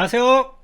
안녕하세요.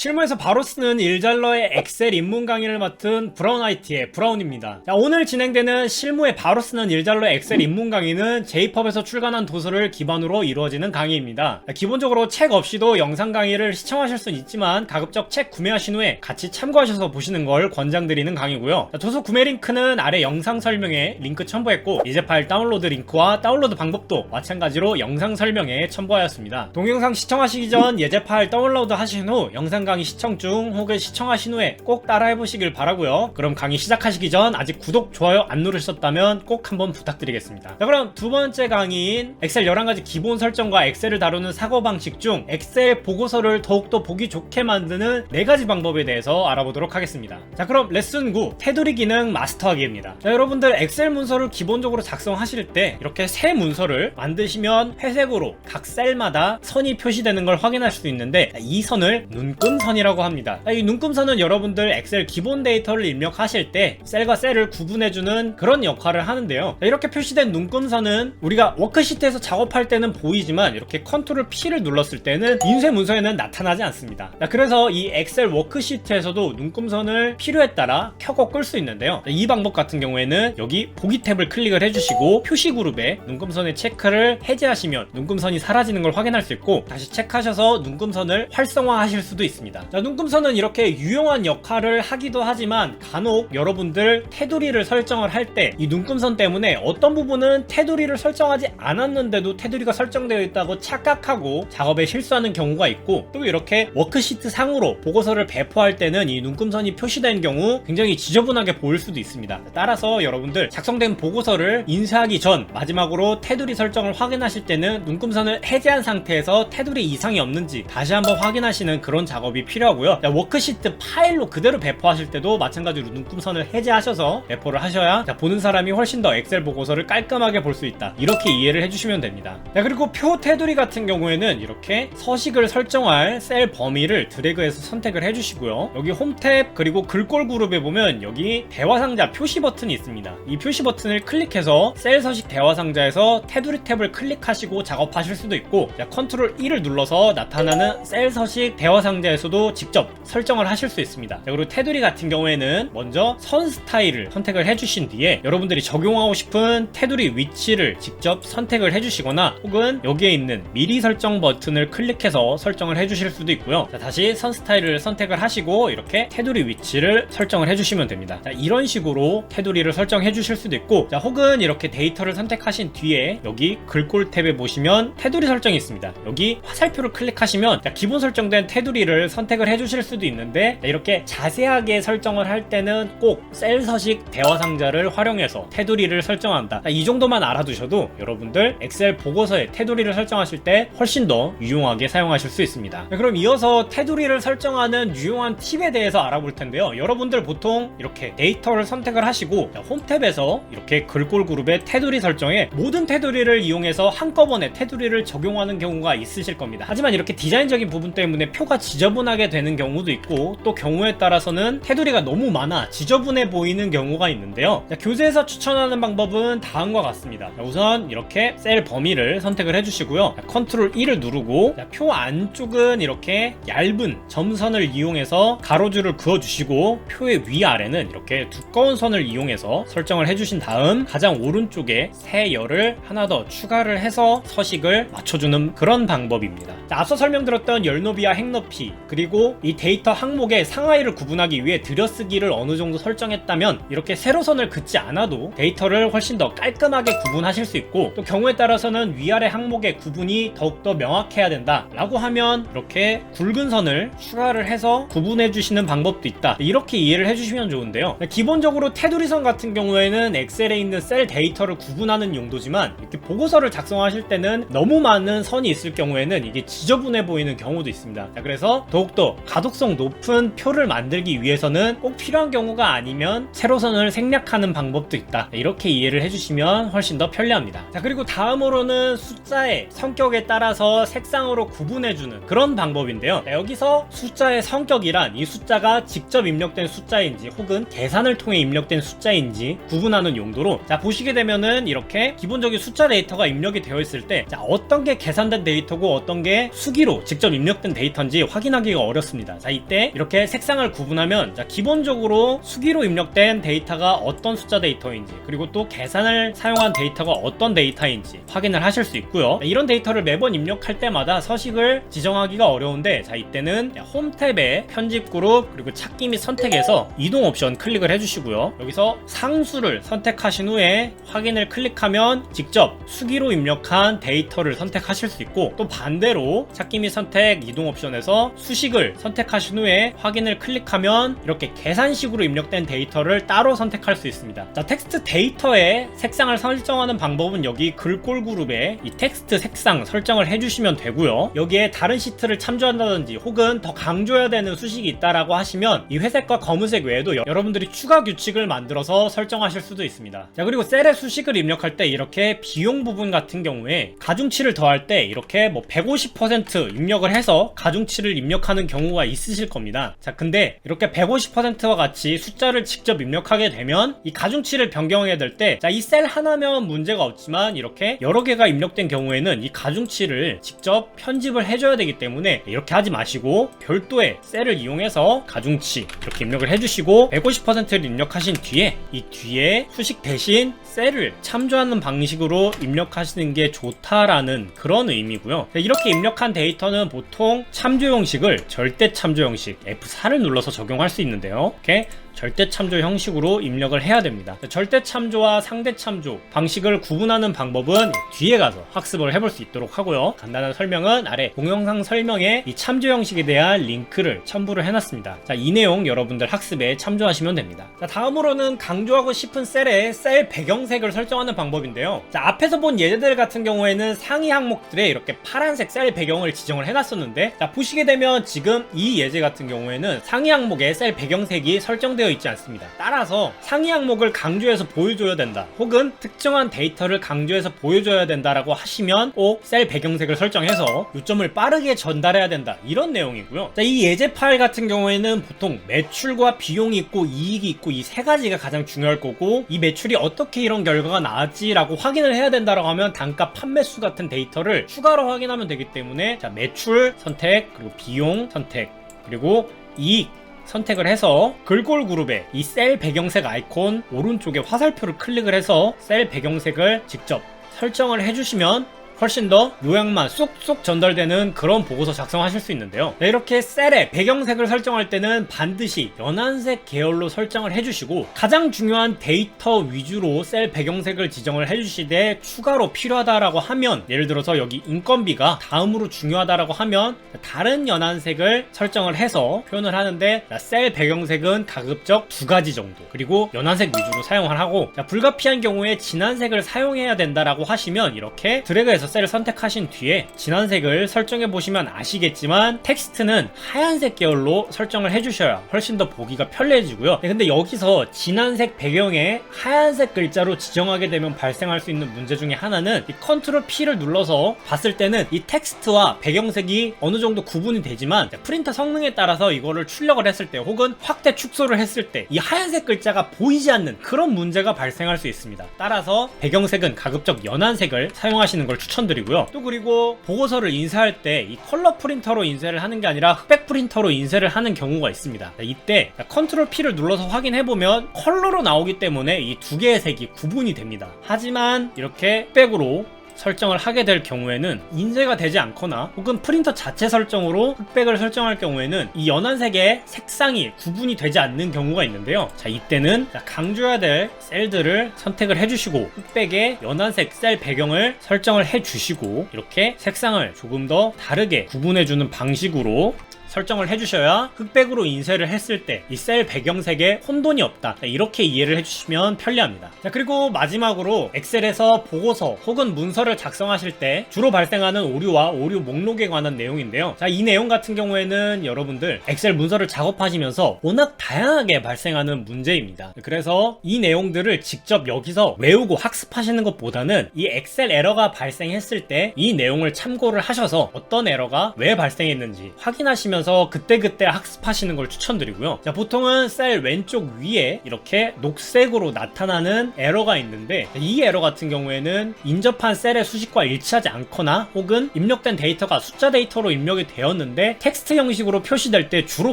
실무에서 바로 쓰는 일잘러의 엑셀 입문 강의를 맡은 브라운 IT의 브라운입니다. 자, 오늘 진행되는 실무에 바로 쓰는 일잘러의 엑셀 입문 강의는 제이펍에서 출간한 도서를 기반으로 이루어지는 강의입니다. 자, 기본적으로 책 없이도 영상 강의를 시청하실 수는 있지만 가급적 책 구매하신 후에 같이 참고하셔서 보시는 걸 권장드리는 강의고요. 자, 도서 구매 링크는 아래 영상 설명에 링크 첨부했고 이제 파일 다운로드 링크와 다운로드 방법도 마찬가지로 영상 설명에 첨부하였습니다. 동영상 시청하시기 전 예제 파일 다운로드 하신 후 영상 강의 시청 중 혹은 시청하신 후에 꼭 따라해 보시길 바라고요. 그럼 강의 시작하시기 전 아직 구독, 좋아요 안 누르셨다면 꼭 한번 부탁드리겠습니다. 자, 그럼 두 번째 강의인 엑셀 11가지 기본 설정과 엑셀을 다루는 사고방식 중 엑셀 보고서를 더욱더 보기 좋게 만드는 4가지 방법에 대해서 알아보도록 하겠습니다. 자, 그럼 레슨 9 테두리 기능 마스터하기입니다. 자, 여러분들 엑셀 문서를 기본적으로 작성하실 때 이렇게 새 문서를 만드시면 회색으로 각 셀마다 선이 표시되는 걸 확인할 수 있는데 이 선을 눈 금선이라고 합니다. 이 눈금선은 여러분들 엑셀 기본 데이터를 입력하실 때 셀과 셀을 구분해주는 그런 역할을 하는데요. 이렇게 표시된 눈금선은 우리가 워크시트에서 작업할 때는 보이지만 이렇게 컨트롤 P를 눌렀을 때는 인쇄 문서에는 나타나지 않습니다. 그래서 이 엑셀 워크시트에서도 눈금선을 필요에 따라 켜고 끌 수 있는데요. 이 방법 같은 경우에는 여기 보기 탭을 클릭을 해주시고 표시 그룹에 눈금선의 체크를 해제하시면 눈금선이 사라지는 걸 확인할 수 있고 다시 체크하셔서 눈금선을 활성화하실 수도 있습니다. 자, 눈금선은 이렇게 유용한 역할을 하기도 하지만 간혹 여러분들 테두리를 설정을 할 때 이 눈금선 때문에 어떤 부분은 테두리를 설정하지 않았는데도 테두리가 설정되어 있다고 착각하고 작업에 실수하는 경우가 있고 또 이렇게 워크시트 상으로 보고서를 배포할 때는 이 눈금선이 표시된 경우 굉장히 지저분하게 보일 수도 있습니다. 따라서 여러분들 작성된 보고서를 인쇄하기 전 마지막으로 테두리 설정을 확인하실 때는 눈금선을 해제한 상태에서 테두리 이상이 없는지 다시 한번 확인하시는 그런 작업 이 필요하고요. 자, 워크시트 파일로 그대로 배포하실 때도 마찬가지로 눈금선을 해제하셔서 배포를 하셔야 자, 보는 사람이 훨씬 더 엑셀 보고서를 깔끔하게 볼 수 있다. 이렇게 이해를 해주시면 됩니다. 자, 그리고 표 테두리 같은 경우에는 이렇게 서식을 설정할 셀 범위를 드래그해서 선택을 해주시고요. 여기 홈탭 그리고 글꼴 그룹에 보면 여기 대화 상자 표시 버튼이 있습니다. 이 표시 버튼을 클릭해서 셀 서식 대화 상자에서 테두리 탭을 클릭하시고 작업하실 수도 있고 자, 컨트롤 1을 눌러서 나타나는 셀 서식 대화 상자에서 도 직접 설정을 하실 수 있습니다. 자, 그리고 테두리 같은 경우에는 먼저 선 스타일을 선택을 해주신 뒤에 여러분들이 적용하고 싶은 테두리 위치를 직접 선택을 해주시거나 혹은 여기에 있는 미리 설정 버튼을 클릭해서 설정을 해주실 수도 있고요. 자, 다시 선 스타일을 선택을 하시고 이렇게 테두리 위치를 설정을 해주시면 됩니다. 자, 이런 식으로 테두리를 설정해 주실 수도 있고 자, 혹은 이렇게 데이터를 선택하신 뒤에 여기 글꼴 탭에 보시면 테두리 설정이 있습니다. 여기 화살표를 클릭하시면 자, 기본 설정된 테두리를 선택을 해 주실 수도 있는데 자, 이렇게 자세하게 설정을 할 때는 꼭 셀 서식 대화 상자를 활용해서 테두리를 설정한다. 자, 이 정도만 알아두셔도 여러분들 엑셀 보고서에 테두리를 설정하실 때 훨씬 더 유용하게 사용하실 수 있습니다. 자, 그럼 이어서 테두리를 설정하는 유용한 팁에 대해서 알아볼 텐데요. 여러분들 보통 이렇게 데이터를 선택을 하시고 자, 홈 탭에서 이렇게 글꼴 그룹의 테두리 설정에 모든 테두리를 이용해서 한꺼번에 테두리를 적용하는 경우가 있으실 겁니다. 하지만 이렇게 디자인적인 부분 때문에 표가 지저분 하게 되는 경우도 있고 또 경우에 따라서는 테두리가 너무 많아 지저분해 보이는 경우가 있는데요. 자, 교재에서 추천하는 방법은 다음과 같습니다. 자, 우선 이렇게 셀 범위를 선택을 해주시고요. 자, 컨트롤 1을 누르고 자, 표 안쪽은 이렇게 얇은 점선을 이용해서 가로줄을 그어주시고 표의 위아래는 이렇게 두꺼운 선을 이용해서 설정을 해주신 다음 가장 오른쪽에 새 열을 하나 더 추가를 해서 서식을 맞춰주는 그런 방법입니다. 자, 앞서 설명드렸던 열 높이와 행 높이 그리고 이 데이터 항목의 상하이를 구분하기 위해 들여쓰기를 어느 정도 설정했다면 이렇게 세로선을 긋지 않아도 데이터를 훨씬 더 깔끔하게 구분하실 수 있고 또 경우에 따라서는 위아래 항목의 구분이 더욱더 명확해야 된다 라고 하면 이렇게 굵은 선을 추가를 해서 구분해 주시는 방법도 있다. 이렇게 이해를 해주시면 좋은데요. 기본적으로 테두리선 같은 경우에는 엑셀에 있는 셀 데이터를 구분하는 용도지만 이렇게 보고서를 작성하실 때는 너무 많은 선이 있을 경우에는 이게 지저분해 보이는 경우도 있습니다. 자, 그래서 더욱 더욱더 가독성 높은 표를 만들기 위해서는 꼭 필요한 경우가 아니면 세로선을 생략하는 방법도 있다. 이렇게 이해를 해주시면 훨씬 더 편리합니다. 자, 그리고 다음으로는 숫자의 성격에 따라서 색상으로 구분해주는 그런 방법인데요. 자, 여기서 숫자의 성격이란 이 숫자가 직접 입력된 숫자인지 혹은 계산을 통해 입력된 숫자인지 구분하는 용도로 자, 보시게 되면은 이렇게 기본적인 숫자 데이터가 입력이 되어 있을 때 자, 어떤 게 계산된 데이터고 어떤 게 수기로 직접 입력된 데이터인지 확인하 기가 어렵습니다. 자, 이때 이렇게 색상을 구분하면 자, 기본적으로 수기로 입력된 데이터가 어떤 숫자 데이터인지 그리고 또 계산을 사용한 데이터가 어떤 데이터인지 확인을 하실 수 있고요. 자, 이런 데이터를 매번 입력할 때마다 서식을 지정하기가 어려운데 자, 이때는 홈 탭에 편집 그룹 그리고 찾기 및 선택에서 이동 옵션 클릭을 해주시고요. 여기서 상수를 선택하신 후에 확인을 클릭하면 직접 수기로 입력한 데이터를 선택하실 수 있고 또 반대로 찾기 및 선택 이동 옵션에서 수식 을 선택하신 후에 확인을 클릭하면 이렇게 계산식으로 입력된 데이터를 따로 선택할 수 있습니다. 자, 텍스트 데이터의 색상을 설정하는 방법은 여기 글꼴 그룹에 이 텍스트 색상 설정을 해주시면 되고요. 여기에 다른 시트를 참조한다든지 혹은 더 강조해야 되는 수식이 있다라고 하시면 이 회색과 검은색 외에도 여- 여러분들이 추가 규칙을 만들어서 설정하실 수도 있습니다. 자, 그리고 셀의 수식을 입력할 때 이렇게 비용 부분 같은 경우에 가중치를 더할 때 이렇게 뭐 150% 입력을 해서 가중치를 입력하는 경우가 있으실 겁니다. 자, 근데 이렇게 150%와 같이 숫자를 직접 입력하게 되면 이 가중치를 변경해야 될 때, 자, 이 셀 하나면 문제가 없지만 이렇게 여러 개가 입력된 경우에는 이 가중치를 직접 편집을 해줘야 되기 때문에 이렇게 하지 마시고 별도의 셀을 이용해서 가중치 이렇게 입력을 해주시고 150%를 입력하신 뒤에 이 뒤에 수식 대신 셀을 참조하는 방식으로 입력하시는 게 좋다라는 그런 의미고요. 자, 이렇게 입력한 데이터는 보통 참조 형식을 절대 참조 형식 F4를 눌러서 적용할 수 있는데요. 이렇게 절대 참조 형식으로 입력을 해야 됩니다. 절대 참조와 상대 참조 방식을 구분하는 방법은 뒤에 가서 학습을 해볼 수 있도록 하고요. 간단한 설명은 아래 동영상 설명에 이 참조 형식에 대한 링크를 첨부를 해놨습니다. 자, 이 내용 여러분들 학습에 참조하시면 됩니다. 자, 다음으로는 강조하고 싶은 셀의 셀 배경색을 설정하는 방법인데요. 자, 앞에서 본 예제들 같은 경우에는 상위 항목들에 이렇게 파란색 셀 배경을 지정을 해놨었는데, 자, 보시게 되면 지금 이 예제 같은 경우에는 상위 항목에 셀 배경색이 설정되 어 있지 않습니다. 따라서 상위 항목을 강조해서 보여줘야 된다. 혹은 특정한 데이터를 강조해서 보여줘야 된다라고 하시면 꼭 셀 배경색을 설정해서 요점을 빠르게 전달해야 된다. 이런 내용이고요. 자, 이 예제 파일 같은 경우에는 보통 매출과 비용이 있고 이익이 있고 이 세 가지가 가장 중요할 거고 이 매출이 어떻게 이런 결과가 나왔지라고 확인을 해야 된다라고 하면 단가 판매수 같은 데이터를 추가로 확인하면 되기 때문에 자, 매출 선택 그리고 비용 선택 그리고 이익 선택을 해서 글꼴 그룹에 이 셀 배경색 아이콘 오른쪽에 화살표를 클릭을 해서 셀 배경색을 직접 설정을 해주시면 훨씬 더 요약만 쏙쏙 전달되는 그런 보고서 작성하실 수 있는데요. 네, 이렇게 셀의 배경색을 설정할 때는 반드시 연한색 계열로 설정을 해주시고 가장 중요한 데이터 위주로 셀 배경색을 지정을 해주시되 추가로 필요하다라고 하면 예를 들어서 여기 인건비가 다음으로 중요하다라고 하면 다른 연한색을 설정을 해서 표현을 하는데 셀 배경색은 가급적 두 가지 정도 그리고 연한색 위주로 사용을 하고 자, 불가피한 경우에 진한색을 사용해야 된다라고 하시면 이렇게 드래그해서 셀을 선택하신 뒤에 진한색을 설정해 보시면 아시겠지만 텍스트는 하얀색 계열로 설정을 해주셔야 훨씬 더 보기가 편리해지고요. 네, 근데 여기서 진한색 배경에 하얀색 글자로 지정하게 되면 발생할 수 있는 문제 중에 하나는 이 컨트롤 P를 눌러서 봤을 때는 이 텍스트와 배경색이 어느 정도 구분이 되지만 프린터 성능에 따라서 이거를 출력을 했을 때 혹은 확대 축소를 했을 때 이 하얀색 글자가 보이지 않는 그런 문제가 발생할 수 있습니다. 따라서 배경색은 가급적 연한 색을 사용하시는 걸 추천 드리고요. 또 그리고 보고서를 인쇄할 때 이 컬러 프린터로 인쇄를 하는 게 아니라 흑백 프린터로 인쇄를 하는 경우가 있습니다. 자, 이때 컨트롤 P를 눌러서 확인해 보면 컬러로 나오기 때문에 이 두 개의 색이 구분이 됩니다. 하지만 이렇게 흑백으로 설정을 하게 될 경우에는 인쇄가 되지 않거나 혹은 프린터 자체 설정으로 흑백을 설정할 경우에는 이 연한색의 색상이 구분이 되지 않는 경우가 있는데요. 자, 이때는 자, 강조해야 될 셀들을 선택을 해주시고 흑백의 연한색 셀 배경을 설정을 해주시고 이렇게 색상을 조금 더 다르게 구분해주는 방식으로 설정을 해주셔야 흑백으로 인쇄를 했을 때 이 셀 배경색에 혼돈이 없다. 자, 이렇게 이해를 해주시면 편리합니다. 자 그리고 마지막으로 엑셀에서 보고서 혹은 문서를 작성하실 때 주로 발생하는 오류와 오류 목록에 관한 내용인데요. 자이 내용 같은 경우에는 여러분들 엑셀 문서를 작업하시면서 워낙 다양하게 발생하는 문제입니다. 그래서 이 내용들을 직접 여기서 외우고 학습하시는 것보다는 이 엑셀 에러가 발생했을 때 이 내용을 참고를 하셔서 어떤 에러가 왜 발생했는지 확인하시면 서 그때그때 학습하시는 걸 추천드리고요. 자, 보통은 셀 왼쪽 위에 이렇게 녹색으로 나타나는 에러가 있는데 이 에러 같은 경우에는 인접한 셀의 수식과 일치하지 않거나 혹은 입력된 데이터가 숫자 데이터로 입력이 되었는데 텍스트 형식으로 표시될 때 주로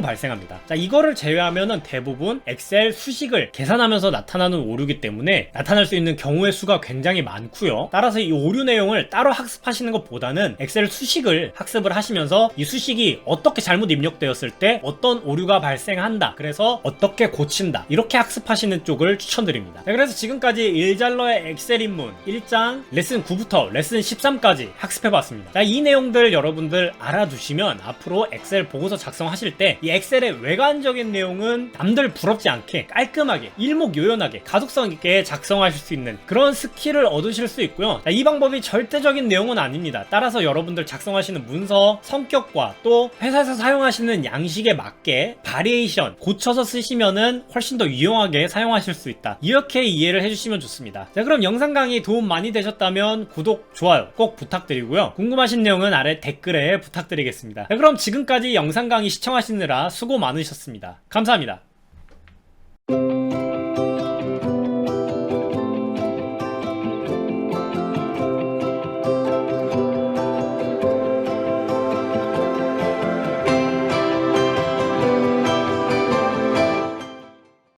발생합니다. 자, 이거를 제외하면은 대부분 엑셀 수식을 계산하면서 나타나는 오류기 때문에 나타날 수 있는 경우의 수가 굉장히 많고요. 따라서 이 오류 내용을 따로 학습하시는 것보다는 엑셀 수식을 학습을 하시면서 이 수식이 어떻게 잘못 입력되었을 때 어떤 오류가 발생한다. 그래서 어떻게 고친다. 이렇게 학습하시는 쪽을 추천드립니다. 자, 그래서 지금까지 일잘러의 엑셀 입문 1장 레슨 9부터 레슨 13까지 학습해봤습니다. 자, 이 내용들 여러분들 알아두시면 앞으로 엑셀 보고서 작성하실 때 이 엑셀의 외관적인 내용은 남들 부럽지 않게 깔끔하게 일목요연하게 가독성 있게 작성하실 수 있는 그런 스킬을 얻으실 수 있고요. 자, 이 방법이 절대적인 내용은 아닙니다. 따라서 여러분들 작성하시는 문서 성격과 또 회사에서 사용하시는 양식에 맞게 바리에이션 고쳐서 쓰시면은 훨씬 더 유용하게 사용하실 수 있다. 이렇게 이해를 해주시면 좋습니다. 자, 그럼 영상 강의 도움 많이 되셨다면 구독, 좋아요 꼭 부탁드리고요. 궁금하신 내용은 아래 댓글에 부탁드리겠습니다. 자, 그럼 지금까지 영상 강의 시청하시느라 수고 많으셨습니다. 감사합니다.